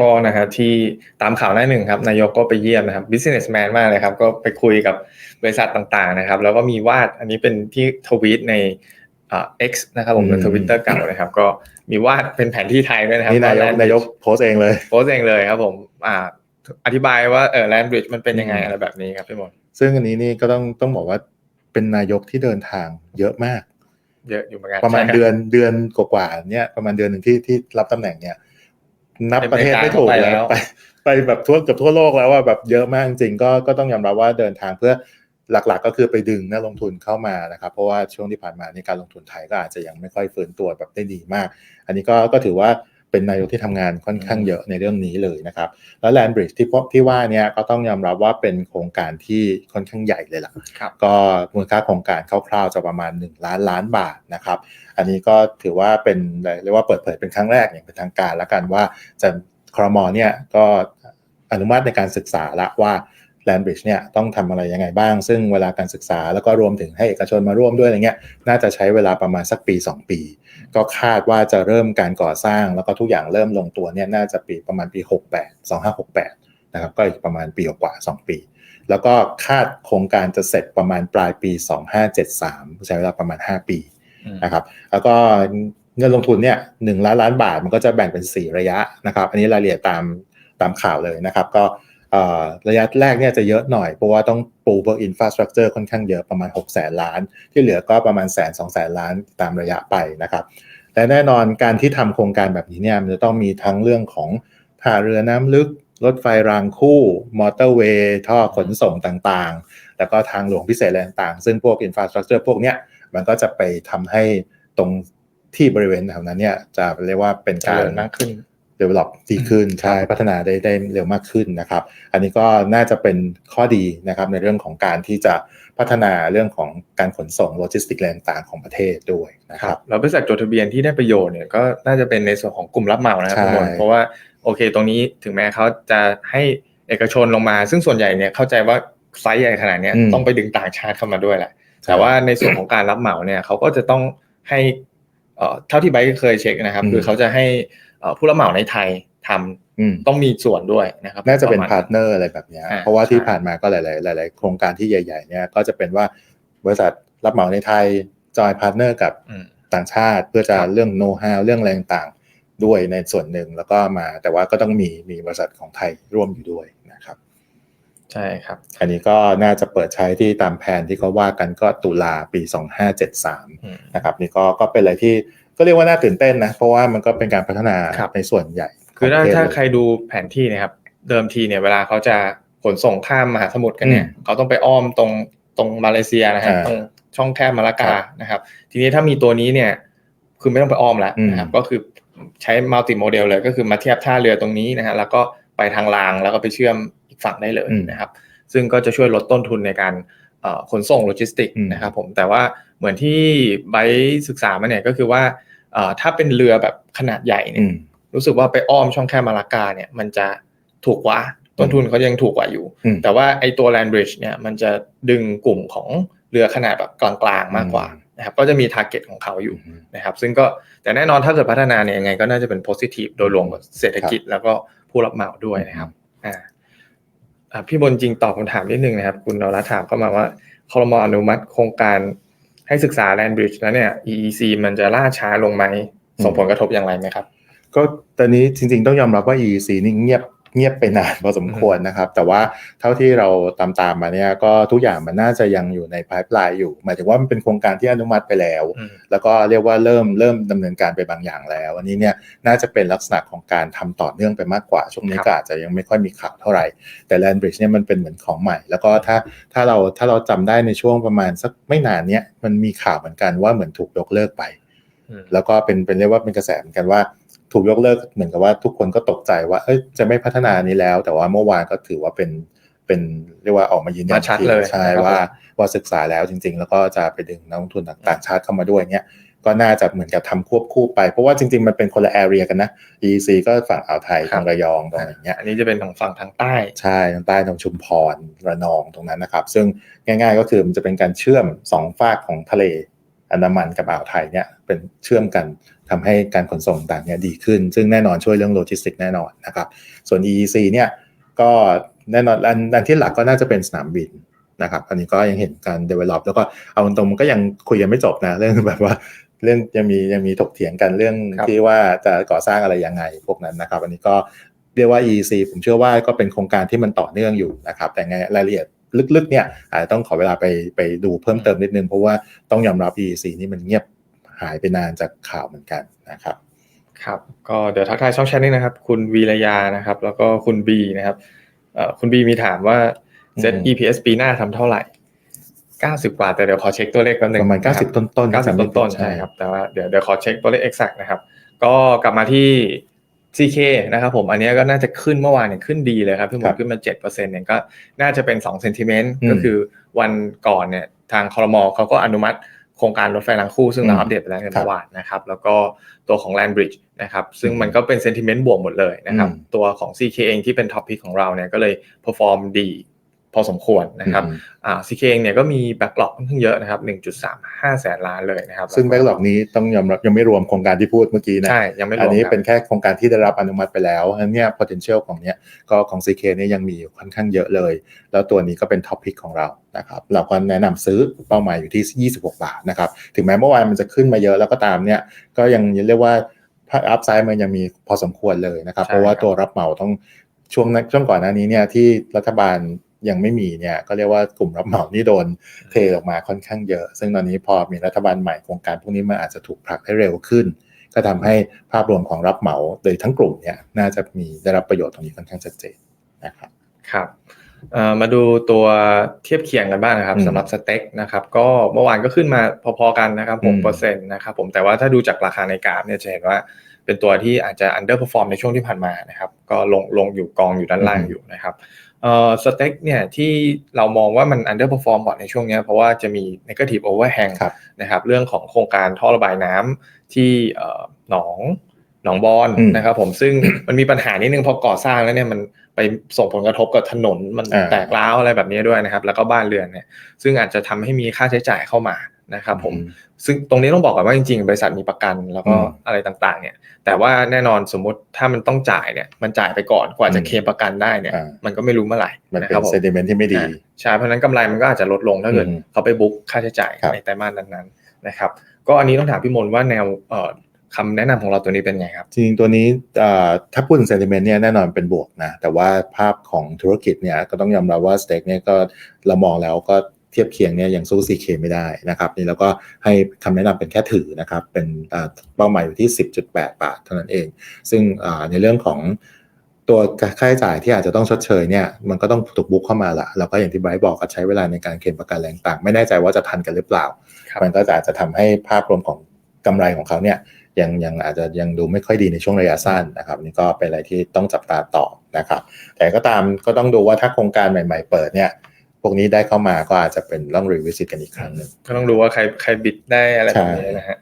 ก็นะครับที่ตามข่าวหน้าหนึ่งครับนายกก็ไปเยี่ยมนะครับ businessman มากเลยครับก็ไปคุยกับบริษัทต่างๆนะครับ แล้วก็มีวาดอันนี้เป็นที่ทวีตในอ่า X นะครับผมในทวิตเตอร์เก่านะครับ ก็มีวาดเป็นแผนที่ไทยด้วยนะครับนี่นายก Land นายกโพสต์เองเลย โพสต์เองเลยครับผมอ่าอธิบายว่าเออแลนบริดจ์มันเป็นยังไงอืมอะไรแบบนี้ครับพี่มนต์ซึ่งอันนี้นี่ก็ต้องต้องบอกว่าเป็นนายกที่เดินทางเยอะมาก เยอะอยู่เหมือนกันประมาณใช่คบเดือนเดือนกว่าๆเนี่ยประมาณเดือนหนึ่งที่ที่รับตำแหน่งเนี่ย นับในประเทศไม่ถูกอเมริกาก็ไปแล้แล้ววไปไปแบบทั่วเกือบทั่วโลกแล้วว่าแบบเยอะมากจริงๆก็ก็ต้องยอมรับว่าเดินทางเพื่อหลักๆ ก็คือไปดึงนักลงทุนเข้ามานะครับ เพราะว่าช่วงที่ผ่านมาในการลงทุนไทยก็อาจจะยังไม่ค่อยฟื้นตัวแบบได้ดีมาก อันนี้ก็ก็ถือว่า เป็นนายกที่ทำงานค่อนข้างเยอะในเรื่องนี้เลยนะครับ แล้วแลนบริดจ์ที่พวกที่ว่าเนี่ยก็ต้องยอมรับว่าเป็นโครงการที่ค่อนข้างใหญ่เลยล่ะครับก็มูลค่าโครงการคร่าวๆจะประมาณ 1 ล้านล้านบาทนะครับ อันนี้ก็ถือว่าเป็นเรียกว่าเปิดเผยเป็นครั้งแรกอย่างเป็นทางการแล้วกันว่าจะครมเนี่ยก็อนุมัติในการศึกษาละว่า Land Bridge เนี่ยต้องทำอะไรยังไงบ้าง ซึ่งเวลาการศึกษาแล้วก็รวมถึงให้เอกชนมาร่วมด้วยอะไรเงี้ยน่าจะใช้เวลาประมาณสักปี 2 ปี ก็คาดว่าจะเริ่มการก่อสร้าง แล้วก็ทุกอย่างเริ่มลงตัวเนี่ยน่าจะปีประมาณปี 68 2568นะครับก็อีกประมาณปีกว่าๆ2ปี แล้วก็คาดโครงการจะเสร็จประมาณปลายปี 2573 ใช้เวลาประมาณ 5 ปีอืมนะครับแล้วก็เงินลงทุนเนี่ยหนึ่งล้านล้านบาทมันก็จะแบ่งเป็น 4 ระยะนะครับ อันนี้รายละเอียดตามตามข่าวเลยนะครับ ก็เอ่อ ระยะแรกเนี่ยจะเยอะหน่อย เพราะว่าต้องปูเบอร์อินฟราสตรักเจอร์ค่อนข้างเยอะประมาณ 6 0แสนล้าน ที่เหลือก็ประมาณแสนสองแสนล้านตามระยะไปนะครับและแน่นอนการที่ทำโครงการแบบนี้เนี่ยมันจะต้องมีทั้งเรื่องของท่าเรือน้ำลึก รถไฟรางคู่ มอเตอร์เวย์ท่อขนส่งต่างๆ แล้วก็ทางหลวงพิเศษอะไรต่างๆ ซึ่งพวกอินฟราสตรักเจอร์พวกเนี้ยมันก็จะไปทำให้ตรงที่บริเวณแถวนั้นเนี่ยจะเรียกว่าเป็นการริญมากขึ้น develop ดีขึ้นใช่พัฒนาได้ได้เร็วมากขึ้นนะครับ อันนี้ก็น่าจะเป็นข้อดีนะครับในเรื่องของการที่จะพัฒนาเรื่องของการขนส่งโลจิสติกแรงต่างๆของประเทศด้วยนะคครัรับบแล้วบริษัทจดทะเบียนที่ได้ประโยชน์เนี่ยก็น่าจะเป็นในส่วนของกลุ่มรับเหมานะครับใช่ทุกคนเพราะว่าโอเค ตรงนี้ถึงแม้เขาจะให้เอกชนลงมา ซึ่งส่วนใหญ่เนี่ยเข้าใจว่าไซส์ใหญ่ขนาดเนี้ยอืมต้องไปดึงต่างชาติเข้ามาด้วยแหละใช่แต่ว่าในส่วนของการรับเหมาเนี่ยเขาก็จะต้องให้เอ่อเท่าที่ไบค์เคยเช็คนะครับอืมคือเขาจะให้เอ่อ ผู้รับเหมาในไทยทำอืมต้องมีส่วนด้วยนะครับ น่าจะเป็นรมณพาร์ทเนอร์อะไรแบบเนี้ยอ่าเพราะว่าที่ใช่ผ่านมาก็หลาย ๆ หลาย ๆ โครงการที่ใหญ่ ๆ เนี่ยก็จะเป็นว่าบริษัทรับเหมาในไทยจอยพาร์ทเนอร์กับอืมต่างชาติเพื่อจะครับเรื่องโน้ตฮาวเรื่องแรงต่างๆด้วยในส่วนหนึ่งแล้วก็มาแต่ว่าก็ต้องมีมีบริษัทของไทยร่วมอยู่ด้วยนะครับ ใช่ครับ อันนี้ก็น่าจะเปิดใช้ที่ตามแผนที่เขาว่ากันก็ตุลาปี 2573อืมนะครับ นี่ก็ก็เป็นอะไรที่ ก็เรียกว่าน่าตื่นเต้นนะ เพราะว่ามันก็เป็นการพัฒนาครับในส่วนใหญ่ คือถ้าของประเทศถ้าเลยใครดูแผนที่เนะครับ เดิมทีเนี่ยเวลาเขาจะขนส่งข้ามมหาสมุทรกันเนี่ยอืมเขาต้องไปอ้อมตรงตรงมาเลเซียนะฮะอ่าตรงช่องแคบมาลากาครับนะครับ ทีนี้ถ้ามีตัวนี้เนี่ยคือไม่ต้องไปอ้อมแล้วอืมนะครับก็คือใช้มัลติโมเดลเลยก็คือมาเทียบท่าเรือตรงนี้นะฮะแล้วก็ไปทางรางแล้วก็ไปเชื่อมอีกฝั่งได้เลยนะครับ ซึ่งก็จะช่วยลดต้นทุนในการเอ่อขนส่งโลจิสติกอืมนะครับผมแต่ว่า เหมือนที่ไบร์ทศึกษามาเนี่ยก็คือว่าเอ่อถ้าเป็นเรือแบบขนาดใหญ่เนี่อืยมรู้สึกว่าไปอ้อมช่องแคบมาลากาเนี่ยมันจะถูกกว่าต้นทุนเขายังถูกกว่าอยู่อืมแต่ว่าไอตัว Land Bridge เนี่ยมันจะดึงกลุ่มของเรือขนาดแบบกลางๆมากกว่าอืมนะครับก็จะมีทาร์เก็ตของเขาอยู่อืมนะครับซึ่งก็แต่แน่นอนถ้าเกิดพัฒนาเนี่ยยังไงก็น่าจะเป็น positive โดยรวมกับเศรษฐกิจแล้วก็ผู้รับเหมาด้วยนะครับอ่าอ่าพี่บนจริงตอบคำถามนิดนึงนะครับ คุณนรัตน์ถามเข้ามาว่าคอรมออนุมัติโครงการ ให้ศึกษาแลนบริดจ์แล้วเนี่ย EEC มันจะล่าช้าลงไหมส่งผลกระทบอย่างไรไหมครับ ก็ตอนนี้จริงๆต้องยอมรับว่า EEC นี่เงียบ เงียบไปนานพอสมควรนะครับ แต่ว่าเท่าที่เราตามตามๆมาเนี่ยก็ทุกอย่างมันน่าจะยังอยู่ใน pipeline อยู่ หมายถึงว่ามันเป็นโครงการที่อนุมัติไปแล้วอืมแล้วก็เรียกว่าเริ่มเริ่มดำเนินการไปบางอย่างแล้ว อันนี้เนี่ยน่าจะเป็นลักษณะของการทำต่อเนื่องไปมากกว่า ช่วงนี้ครับก็อาจจะยังไม่ค่อยมีข่าวเท่าไหร่ แต่ Land Bridge เนี่ยมันเป็นเหมือนของใหม่ แล้วก็ถ้าถ้าเราถ้าเราจำได้ในช่วงประมาณสักไม่นานเนี้ยมันมีข่าวเหมือนกันว่าเหมือนถูกยกเลิกไปอืมแล้วก็เป็นเป็นเรียกว่าเป็นกระแสเหมือนกันว่า ถูกยกเลิกเหมือนกับว่าทุกคนก็ตกใจว่าเอ้ยจะไม่พัฒนานี้แล้ว แต่ว่าเมื่อวานก็ถือว่าเป็นเป็นเรียกว่าออกมายืนยันมาชัดอีกทีเลยใช่นะครับว่าว่าศึกษาแล้วจริง ๆ แล้วก็จะไปดึงนักลงทุนต่างชาติเข้ามาด้วยเนี่ยก็น่าจะเหมือนกับทำควบคู่ไป เพราะว่าจริง ๆ มันเป็นคนละแอเรียกันนะ EEC ก็ฝั่งอ่าวไทยครับทางระยองตรงอะไรเงี้ยอันนี้จะเป็นทางฝั่งทางใต้ใช่ทางใต้ตรงชุมพรระนองตรงนั้นนะครับ ซึ่งง่าย ๆ ก็คือมันจะเป็นการเชื่อมสองฝากของทะเล อันดามันกับอ่าวไทยเนี่ยเป็นเชื่อมกันทำให้การขนส่งต่างเนี่ยดีขึ้น ซึ่งแน่นอนช่วยเรื่องโลจิสติกแน่นอนนะครับ ส่วน EEC เนี่ยก็แน่นอนอันอันที่หลักก็น่าจะเป็นสนามบินนะครับ อันนี้ก็ยังเห็นการ develop แล้วก็เอาตรงๆมันก็ยังคุยกันไม่จบนะ เรื่องแบบว่าเรื่องยังมียังมีถกเถียงกันเรื่องครับที่ว่าจะก่อสร้างอะไรยังไงพวกนั้นนะครับ อันนี้ก็เรียกว่า EEC ผมเชื่อว่าก็เป็นโครงการที่มันต่อเนื่องอยู่นะครับ แต่ไงรายละเอียด ลึกๆเนี่ยอาจจะต้องขอเวลาไปไปดูเพิ่มเติมนิดนึง เพราะว่าต้องยอมรับ EEC นี่มันเงียบหายไปนานจากข่าวเหมือนกันนะครับครับก็เดี๋ยวทักทายช่องแชทนี้นะครับ คุณวีรยานะครับ แล้วก็คุณบีนะครับเอ่อคุณบีมีถามว่าอืม Z EPS ปีหน้าทำเท่าไหร่90 กว่า แต่เดี๋ยวขอเช็คตัวเลขแป๊บนึงประมาณนะคบ90ต้นๆ90 ต้นต้นๆใช่ครับแต่ว่าเดี๋ยวเดี๋ยวขอเช็คตัวเลข exact นะครับ ก็กลับมาที่ CK นะครับผมอันเนี้ยก็น่าจะขึ้นเมื่อวานเนี่ยขึ้นดีเลยครับพี่หมครัดบขึ้นมา7%เนี่ยก็น่าจะเป็น2 sentiment อืมก็คือวันก่อนเนี่ยทางคอรมอเขาก็อนุมัติโครงการรถไฟรางคู่ซึ่งเราอืมอัปเดตไปแล้วในครับเมื่อวานนะครับแล้วก็ตัวของ Land Bridge นะครับซึ่งอืมมันก็เป็น sentiment บวกหมดเลยนะครับอืมตัวของ CK เองที่เป็นท็อปพิกของเราเนี่ยก็เลย perform ดี พอสมควรนะครับอืมอ่า CK เองเนี่ยก็มี backlog ค่อนข้างเยอะนะครับ 1.35 แสนล้านเลยนะครับ ซึ่งแบ็กหลอกนี้ต้องยอมรับยังไม่รวมโครงการที่พูดเมื่อกี้นะ ใช่ ยังไม่รวม อันนี้ครับเป็นแค่โครงการที่ได้รับอนุมัติไปแล้วอันเนี้ย potential ของเนี้ยก็ของ CK เนี่ยยังมีอยู่ค่อนข้างเยอะเลย แล้วตัวนี้ก็เป็นท็อปพิกของเรานะครับ เราก็แนะนำซื้อเป้าหมายอยู่ที่ 26 บาทนะครับ ถึงแม้เมื่อวานมันจะขึ้นมาเยอะแล้วก็ตามเนี่ย ก็ยังเรียกว่าอัพไซด์มันยังมีพอสมควรเลยนะครับใช่เพราะว่าครับตัวรับเหมาต้องช่วงนั้นช่วงก่อนหน้านี้เนี่ยที่รัฐบาล ยังไม่มีเนี่ยก็เรียกว่ากลุ่มรับเหมานี่โดนเทออกมาค่อนข้างเยอะ ซึ่งตอนนี้พอมีรัฐบาลใหม่โครงการพวกนี้มันอาจจะถูกผลักให้เร็วขึ้น ก็ทำให้ภาพรวมของรับเหมาโดยทั้งกลุ่มเนี่ยน่าจะมีได้รับประโยชน์ตรงนี้ค่อนข้างชัดเจนนะครับครับเอ่อมาดูตัวเทียบเคียงกันบ้างนะครับอืมสำหรับสเต็กนะครับก็เมื่อวานก็ขึ้นมาพอๆกันนะครับอืม6%นะครับผมแต่ว่าถ้าดูจากราคาในกราฟเนี่ยจะเห็นว่าเป็นตัวที่อาจจะ underperform ในช่วงที่ผ่านมานะครับก็ลงลงอยู่กองอยู่ด้านล่างอยู่นะครับ เอ่อสเต็กเนี่ยที่เรามองว่ามัน underperform ก่อนในช่วงเนี้ยเพราะว่าจะมี negative overhang ครับนะครับเรื่องของโครงการท่อระบายน้ำที่เอ่อหนองหนองบอนอืมนะครับผมซึ่งมันมีปัญหานิดนึงพอก่อสร้างแล้วเนี่ยมันไปส่งผลกระทบกับถนนมันอ่าแตกร้าวอะไรแบบนี้ด้วยนะครับ แล้วก็บ้านเรือนเนี่ยซึ่งอาจจะทำให้มีค่าใช้จ่ายเข้ามา นะครับผมซึ่งตรงนี้ต้องบอกก่อนว่าจริงๆ บริษัทมีประกันแล้วก็อืมอะไรต่างๆ เนี่ย แต่ว่าแน่นอนสมมุติถ้ามันต้องจ่ายเนี่ยมันจ่ายไปก่อนกว่าจะอืมเคลมประกันได้เนี่ยอ่ามันก็ไม่รู้เมื่อไหร่มันนะเป็ครับนผมเซนติเมนต์ที่ไม่ดีอ่าใช่เพราะฉะนั้นกำไรมันก็อาจจะลดลงถ้าเกิดอืมเขาไปบุ๊กค่าใช้จ่ายครับในไตรมาสนั้นๆนะครับ ก็อันนี้ต้องถามพี่มนต์ว่าแนวเอ่อคำแนะนำของเราตัวนี้เป็นไงครับ จริงๆ ตัวนี้เอ่อถ้าพูดถึง sentiment เนี่ยแน่นอนเป็นบวกนะ แต่ว่าภาพของธุรกิจเนี่ยก็ต้องยอมรับว่า stake เนี่ยก็เรามองแล้วก็ เทียบเคียงเนี่ยยังสู้ CK ไม่ได้นะครับนี่แล้วก็ให้คำแนะนำเป็นแค่ถือนะครับเป็นเอ่อเป้าหมายอยู่ที่ 10.8 บาทเท่านั้นเอง ซึ่งเอ่อในเรื่องของตัวค่าใช้จ่ายที่อาจจะต้องชดเชยเนี่ยมันก็ต้องถูกบุ๊กเข้ามาละแล้วก็อย่างที่ไบรท์บอกก็ใช้เวลาในการเคลมประกันแรงต่าง ไม่แน่ใจว่าจะทันกันหรือเปล่าครับมันก็จะอาจจะทำให้ภาพรวมของกำไรของเขาเนี่ยยังยังอาจจะยังดูไม่ค่อยดีในช่วงระยะสั้นนะครับนี่ก็เป็นอะไรที่ต้องจับตาต่อนะครับแต่ก็ตามก็ต้องดูว่าถ้าโครงการใหม่ ๆ เปิดเนี่ย พวกนี้ได้เข้ามาก็อาจจะเป็นต้องรีวิสิตกันอีกครั้งหนึ่งก็ต้องดูว่าใครใครบิดได้อะไรแบบนี้นะฮะ